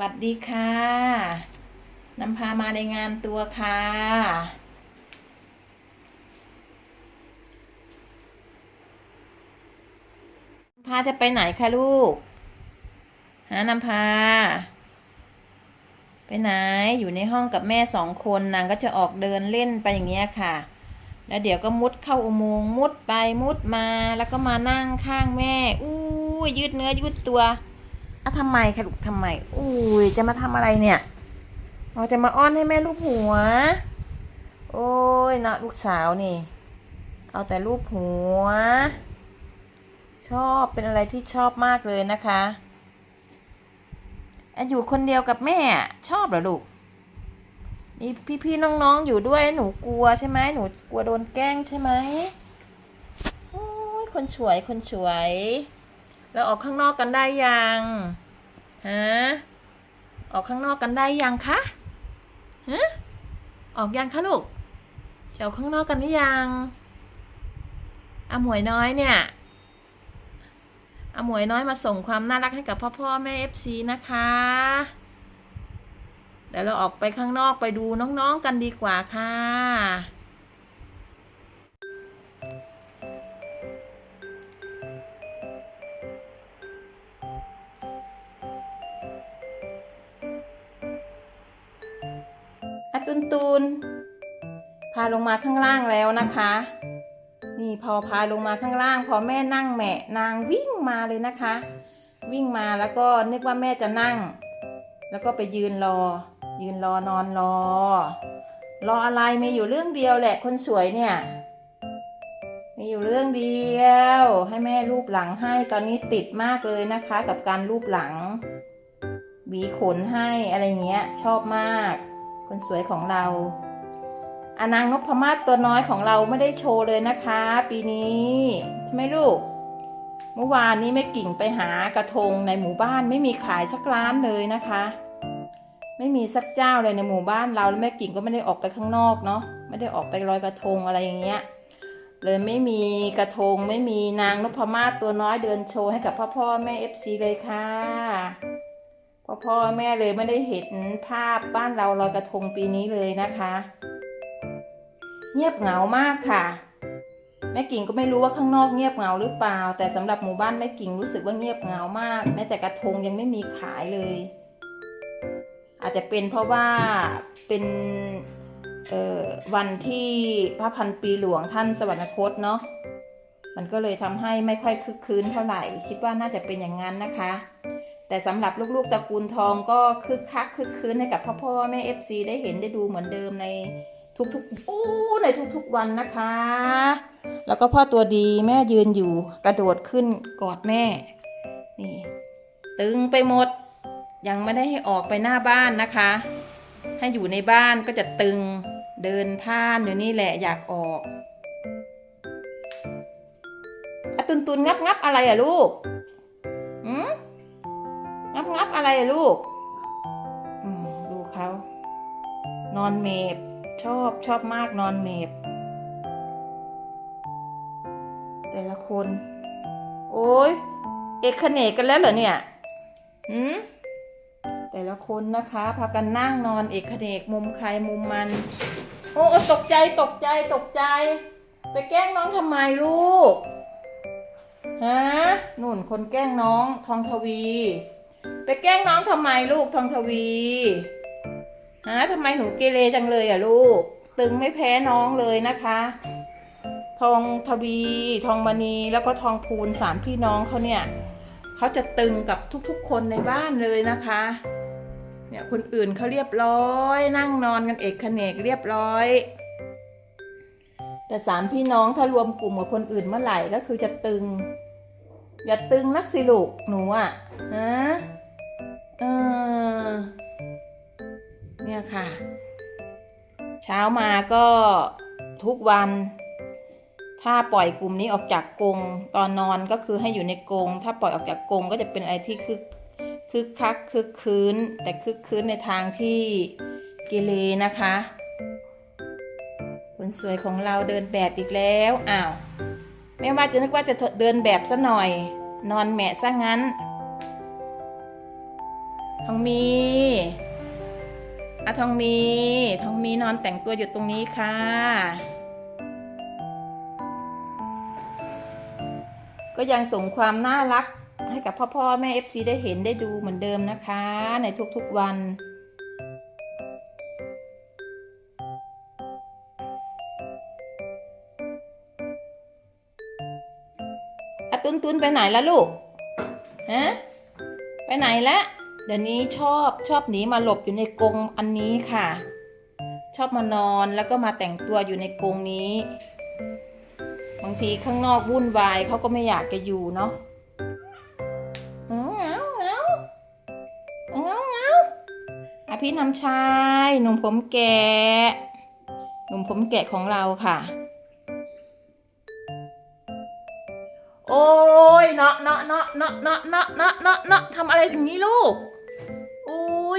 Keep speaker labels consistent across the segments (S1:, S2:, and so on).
S1: วัสดีค่ะนำพามาในงานตัวค่ะ พาจะไปไหนคะลูก หานำพา ไปไหน อยู่ในห้องกับแม่สองคนนางก็จะออกเดินเล่นไปอย่างเงี้ยค่ะ แล้วเดี๋ยวก็มุดเข้าอุโมงค์มุดไปมุดมา แล้วก็มานั่งข้างแม่ อู้ยยืดเนื้อยืดตัว อะทำไมคะลูกทำไม อุ้ยจะมาทำอะไรเนี่ยเราจะมาอ้อนให้แม่ลูบหัว โอ้ยเนะลูกสาวนี่ เอาแต่ลูบหัว ชอบเป็นอะไรที่ชอบมากเลยนะคะอยู่คนเดียวกับแม่ชอบเหรอลูกมีพี่ๆน้องๆอยู่ด้วยหนูกลัวใช่ไหมหนูกลัวโดนแกล้งใช่ไหมโอ้ยคนสวยคนสวย แล้วออกข้างนอกกันได้ยังฮะออกข้างนอกกันได้ยังคะฮะออกยังคะลูกจะออกข้างนอกกันหรือยังอาหมวยน้อยเนี่ยอาหมวยน้อยมาส่งความน่ารักให้กับพ่อพ่อแม่เอฟซีนะคะ เดี๋ยวเราออกไปข้างนอกไปดูน้องๆกันดีกว่าค่ะ อตุนตุนพาลงมาข้างล่างแล้วนะคะ นี่พอพาลงมาข้างล่าง พอแม่นั่งแหมะนางวิ่งมาเลยนะคะ วิ่งมาแล้วก็นึกว่าแม่จะนั่ง แล้วก็ไปยืนรอ ยืนรอนอนรอ รออะไรมีอยู่เรื่องเดียวแหละคนสวยเนี่ยมีอยู่เรื่องเดียว ให้แม่รูปหลังให้ตอนนี้ติดมากเลยนะคะ กับการรูปหลังหวีขนให้อะไรเงี้ยชอบมาก คนสวยของเราอนางนพมาศตัวน้อยของเราไม่ได้โชว์เลยนะคะ ปีนี้ใช่ไหมลูก เมื่อวานนี้แม่กิ่งไปหากระทงในหมู่บ้านไม่มีขายสักร้านเลยนะคะ ไม่มีสักเจ้าเลยในหมู่บ้านเราแล้วแม่กิ่งก็ไม่ได้ออกไปข้างนอกเนาะไม่ได้ออกไปลอยกระทงอะไรอย่างเงี้ยเลยไม่มีกระทงไม่มีนางนพมาศตัวน้อยเดินโชว์ให้กับพ่อพ่อแม่เอฟซีเลยค่ะ พ่อพ่อแม่เลยไม่ได้เห็นภาพบ้านเราลอยกระทงปีนี้เลยนะคะ เงียบเหงามากค่ะ แม่กิ่งก็ไม่รู้ว่าข้างนอกเงียบเหงาหรือเปล่า แต่สำหรับหมู่บ้านแม่กิ่งรู้สึกว่าเงียบเหงามากแม้แต่กระทงยังไม่มีขายเลย อาจจะเป็นเพราะว่าเป็นวันที่พระพันปีหลวงท่านสวรรคตเนาะมันก็เลยทำให้ไม่ค่อยคึกคืนเท่าไหร่ คิดว่าน่าจะเป็นอย่างนั้นนะคะ แต่สำหรับลูกๆตระกูลทองก็คึกคักคึกคืนให้กับพ่อพ่อแม่เอฟซีได้เห็นได้ดูเหมือนเดิมในทุกๆอู้ในทุกๆวันนะคะ แล้วก็พ่อตัวดีแม่ยืนอยู่กระโดดขึ้นกอดแม่ นี่ ตึงไปหมด ยังไม่ได้ให้ออกไปหน้าบ้านนะคะ ให้อยู่ในบ้านก็จะตึงเดินผ่านอยู่นี่แหละอยากออกอตุนตุนงับงับอะไรอะลูก งับอะไรลูกดูเขานอนเมบชอบชอบมากนอนเมบแต่ละคน โอ้ยเอกเขนกกันแล้วเหรอเนี่ยหืมแต่ละคนนะคะ พากันนั่งนอนเอกเขนกมุมใครมุมมัน โอ้ตกใจตกใจตกใจ ไปแกล้งน้องทำไมลูกฮะนุ่นคนแกล้งน้องทองทวี ไปแกล้งน้องทำไมลูกทองทวีฮะทำไมหนูเกเรจังเลยอะลูก ตึงไม่แพ้น้องเลยนะคะ ทองทวี ทองมณีแล้วก็ทองพูนสามพี่น้องเขาเนี่ยเขาจะตึงกับทุกๆ คนในบ้านเลยนะคะ เนี่ยคนอื่นเขาเรียบร้อย นั่งนอนกันเอกเขนกเรียบร้อย แต่สามพี่น้องถ้ารวมกลุ่มกับคนอื่นเมื่อไหร่ก็คือจะตึง อย่าตึงนักสิลูกหนูอะนะ เออ เนี่ยค่ะ เช้ามาก็ทุกวัน ถ้าปล่อยกลุ่มนี้ออกจากกรงตอนนอนก็คือให้อยู่ในกรงถ้าปล่อยออกจากกรงก็จะเป็นอะไรที่คึกคึกคักคึกคืนแต่คึกคืนในทางที่กิเลนะคะคนสวยของเราเดินแบบอีกแล้วอ้าวแม่ว่าจะนึกว่าจะเดินแบบซะหน่อย นอนแหมะซะงั้น องมีอะทองมี ทองมีนอนแต่งตัวอยู่ตรงนี้ค่ะ ก็ยังส่งความน่ารักให้กับพ่อพ่อแม่ FC ได้เห็นได้ดูเหมือนเดิมนะคะ ในทุกๆวัน อะตุนตุนไปไหนแล้วลูก ฮะ ไปไหนและเดี๋ยวนี้ชอบชอบหนีมาหลบอยู่ในกรงอันนี้ค่ะ ชอบมานอนแล้วก็มาแต่งตัวอยู่ในกรงนี้ บางทีข้างนอกวุ่นวายเขาก็ไม่อยากจะอยู่เนาะเออเงาเงาเงาเงาอะพี่นำชายหนุ่มผมแก่หนุ่มผมแก่ของเราค่ะ โอ้ยเนาะเนาะเนาะเนาะเนาะเนาะเนาะเนาะเนาะทำอะไรถึงนี้ลูก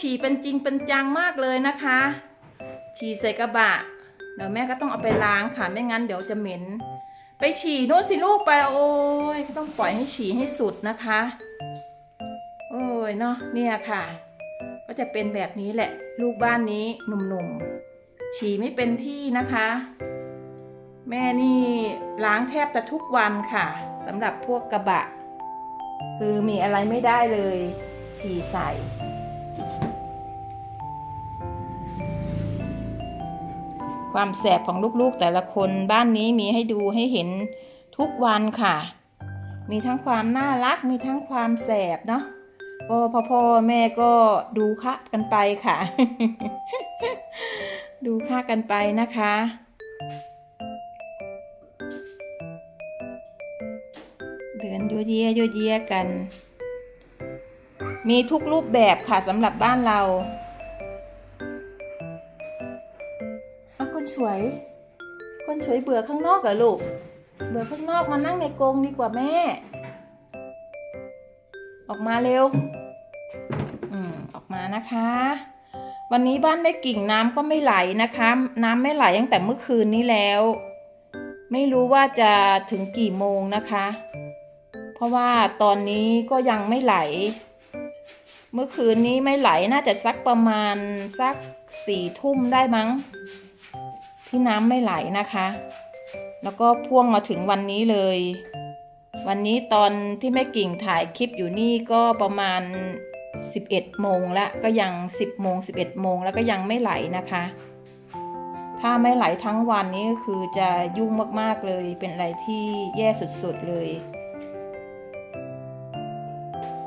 S1: ฉี่เป็นจริงเป็นจังมากเลยนะคะ ฉี่ใส่กระบะ เดี๋ยวแม่ก็ต้องเอาไปล้างค่ะ ไม่งั้นเดี๋ยวจะเหม็น ไปฉี่โน่นสิลูกไปโอ้ยก็ต้องปล่อยให้ฉี่ให้สุดนะคะ โอ้ยเนาะเนี่ยค่ะ ก็จะเป็นแบบนี้แหละ ลูกบ้านนี้หนุ่มๆ ฉี่ไม่เป็นที่นะคะ แม่นี่ล้างแทบจะทุกวันค่ะสำหรับพวกกระบะ คือมีอะไรไม่ได้เลย ฉี่ใส่ ความแสบของลูกๆแต่ละคนบ้านนี้มีให้ดูให้เห็นทุกวันค่ะ มีทั้งความน่ารักมีทั้งความแสบเนาะก็พ่อพ่อแม่ก็ดูค่ากันไปค่ะ ดูค่ากันไปนะคะ เดินโยเยโยเยกัน มีทุกรูปแบบค่ะสำหรับบ้านเรา สวย คนสวยเบื่อข้างนอกเหรอลูก เบื่อข้างนอกมานั่งในกรงดีกว่าแม่ ออกมาเร็ว อืมออกมานะคะ วันนี้บ้านแม่กิ่งน้ำก็ไม่ไหลนะคะ น้ำไม่ไหลตั้งแต่เมื่อคืนนี้แล้ว ไม่รู้ว่าจะถึงกี่โมงนะคะ เพราะว่าตอนนี้ก็ยังไม่ไหลเมื่อคืนนี้ไม่ไหลน่าจะสักประมาณสักสี่ทุ่มได้มั้ง ที่น้ำไม่ไหลนะคะ แล้วก็พ่วงมาถึงวันนี้เลย วันนี้ตอนที่แม่กิ่งถ่ายคลิปอยู่นี่ก็ประมาณ 11 โมงละก็ยัง 10 โมง 11 โมงแล้วก็ยังไม่ไหลนะคะ ถ้าไม่ไหลทั้งวันนี้ก็คือจะยุ่งมากๆเลย เป็นอะไรที่แย่สุดๆเลย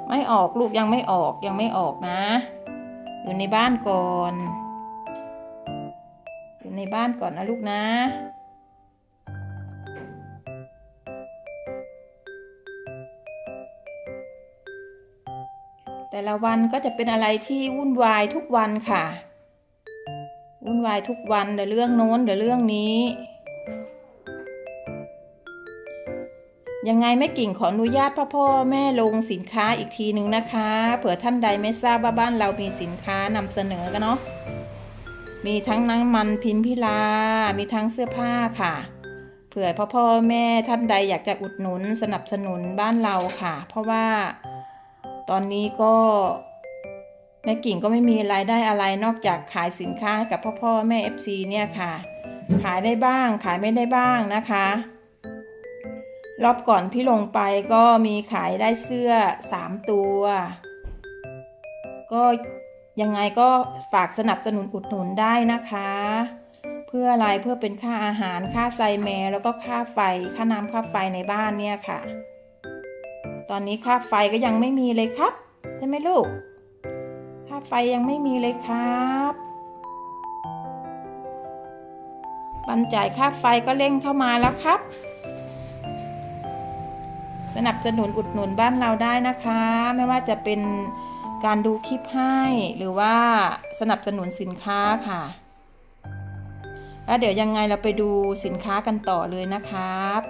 S1: ไม่ออกลูกยังไม่ออกยังไม่ออกนะ อยู่ในบ้านก่อน อยู่ในบ้านก่อนนะลูกนะแต่ละวันก็จะเป็นอะไรที่วุ่นวายทุกวันค่ะ วุ่นวายทุกวันเดี๋ยวเรื่องโน้นเดี๋ยวเรื่องนี้ ยังไงแม่กิ่งขออนุญาตพ่อพ่อแม่ลงสินค้าอีกทีหนึ่งนะคะ เผื่อท่านใดไม่ทราบว่าบ้านเรามีสินค้านำเสนอกันเนาะ มีทั้งน้ำมันพิมพิลา มีทั้งเสื้อผ้าค่ะ เผื่อพ่อพ่อแม่ท่านใดอยากจะอุดหนุนสนับสนุนบ้านเราค่ะ เพราะว่าตอนนี้ก็แม่กิ่งก็ไม่มีรายได้อะไรนอกจากขายสินค้าให้กับพ่อพ่อแม่ FC เนี่ยค่ะ ขายได้บ้างขายไม่ได้บ้างนะคะ รอบก่อนที่ลงไปก็มีขายได้เสื้อสามตัว ก็ ยังไงก็ฝากสนับสนุนอุดหนุนได้นะคะ เพื่ออะไรเพื่อเป็นค่าอาหารค่าไซแมแล้วก็ค่าไฟค่าน้ำค่าไฟในบ้านเนี่ยค่ะ ตอนนี้ค่าไฟก็ยังไม่มีเลยครับใช่ไหมลูก ค่าไฟยังไม่มีเลยครับบันจ่ายค่าไฟก็เร่งเข้ามาแล้วครับ สนับสนุนอุดหนุนบ้านเราได้นะคะ ไม่ว่าจะเป็น การดูคลิปให้หรือว่าสนับสนุนสินค้าค่ะ แล้วเดี๋ยวยังไงเราไปดูสินค้ากันต่อเลยนะครับ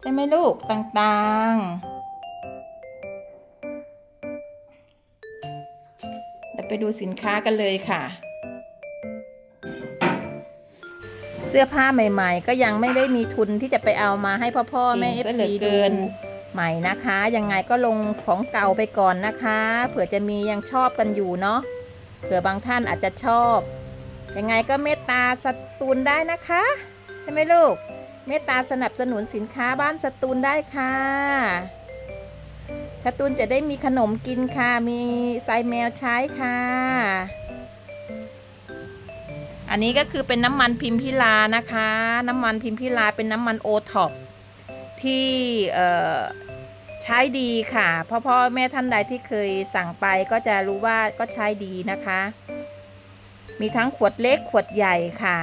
S1: ใช่ไหมลูกต่างๆ เราไปดูสินค้ากันเลยค่ะ เสื้อผ้าใหม่ ๆ ก็ยังไม่ได้มีทุนที่จะไปเอามาให้พ่อพ่อๆแม่
S2: จริ
S1: เองฟ
S2: ซะเหลื
S1: ซี
S2: อเกิ
S1: ดู
S2: น
S1: ใหม่นะคะ ยังไงก็ลงของเก่าไปก่อนนะคะ เผื่อจะมียังชอบกันอยู่เนาะเผื่อบางท่านอาจจะชอบ ยังไงก็เมตตาสตูนได้นะคะ ใช่ไหมลูก เมตตาสนับสนุนสินค้าบ้านสตูนได้ค่ะสตูนจะได้มีขนมกินค่ะ มีไซแมวใช้ค่ะ อันนี้ก็คือเป็นน้ำมันพิมพิลานะคะ น้ำมันพิมพิลาเป็นน้ำมันโอท็อป ที่ใช้ดีค่ะพ่อพ่อแม่ท่านใดที่เคยสั่งไปก็จะรู้ว่าก็ใช้ดีนะคะ มีทั้งขวดเล็กขวดใหญ่ค่ะ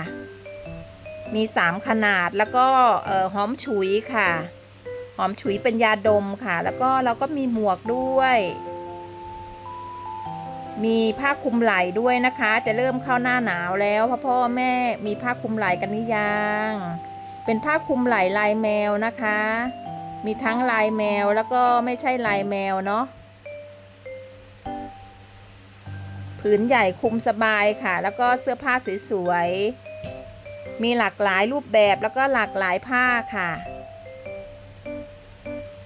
S1: มี 3 ขนาดแล้วก็หอมฉุยค่ะ หอมฉุยเป็นยาดมค่ะ แล้วก็เราก็มีหมวกด้วย มีผ้าคลุมไหล่ด้วยนะคะ จะเริ่มเข้าหน้าหนาวแล้วพ่อพ่อแม่มีผ้าคลุมไหล่กันหรือยัง เป็นผ้าคลุมไหล่ลายแมวนะคะ มีทั้งลายแมวแล้วก็ไม่ใช่ลายแมวเนาะผืนใหญ่คลุมสบายค่ะ แล้วก็เสื้อผ้าสวยๆ มีหลากหลายรูปแบบแล้วก็หลากหลายผ้าค่ะ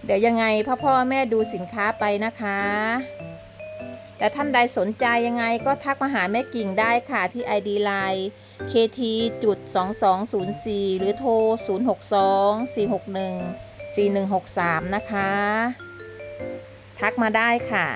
S1: เดี๋ยวยังไงพ่อพ่อแม่ดูสินค้าไปนะคะ และท่านใดสนใจยังไงก็ทักมาหาแม่กิ่งได้ค่ะที่ ID Line kt.2204 หรือโทร 062 461 4163 นะคะ ทักมาได้ค่ะ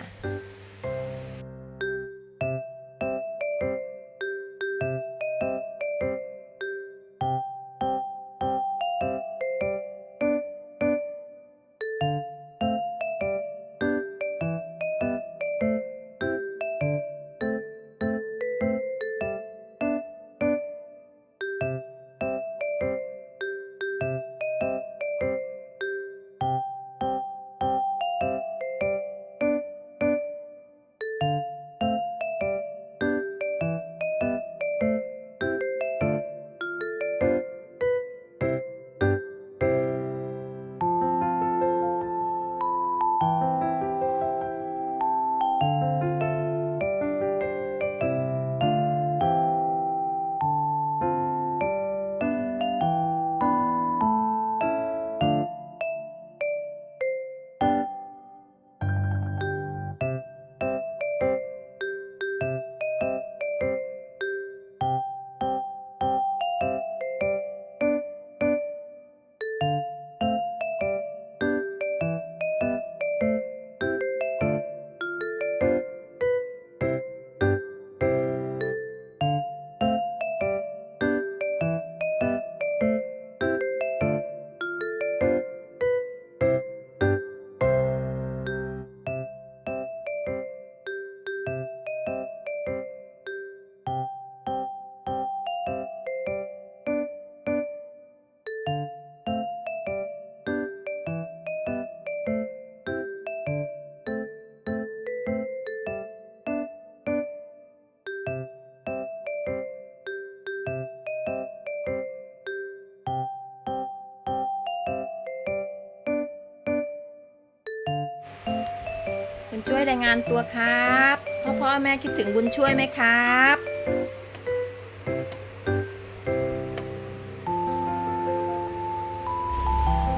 S1: ญช่วยรายงานตัวครับพ่อพ่อแม่คิดถึงบุญช่วยไหมครับ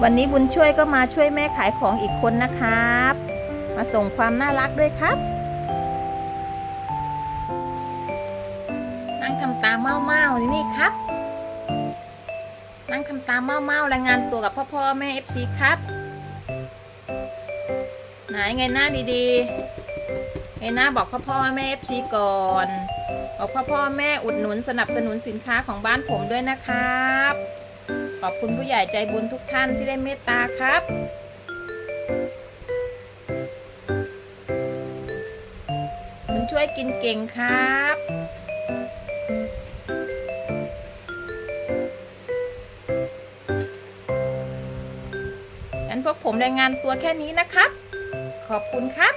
S1: วันนี้บุญช่วยก็มาช่วยแม่ขายของอีกคนนะครับ มาส่งความน่ารักด้วยครับ นั่งทำตาเมาๆนี่นี่ครับ นั่งทำตาเมาๆรายงานตัวกับพ่อพ่อแม่เอฟซีครับ ไหนไงหน้าดีๆไงหน้าบอกพ่อพ่อแม่เอฟซีก่อน บอกพ่อพ่อแม่อุดหนุนสนับสนุนสินค้าของบ้านผมด้วยนะครับ ขอบคุณผู้ใหญ่ใจบุญทุกท่านที่ได้เมตตาครับคุณช่วยกินเก่งครับงั้นพวกผมรายงานตัวแค่นี้นะครับ ขอบคุณครับ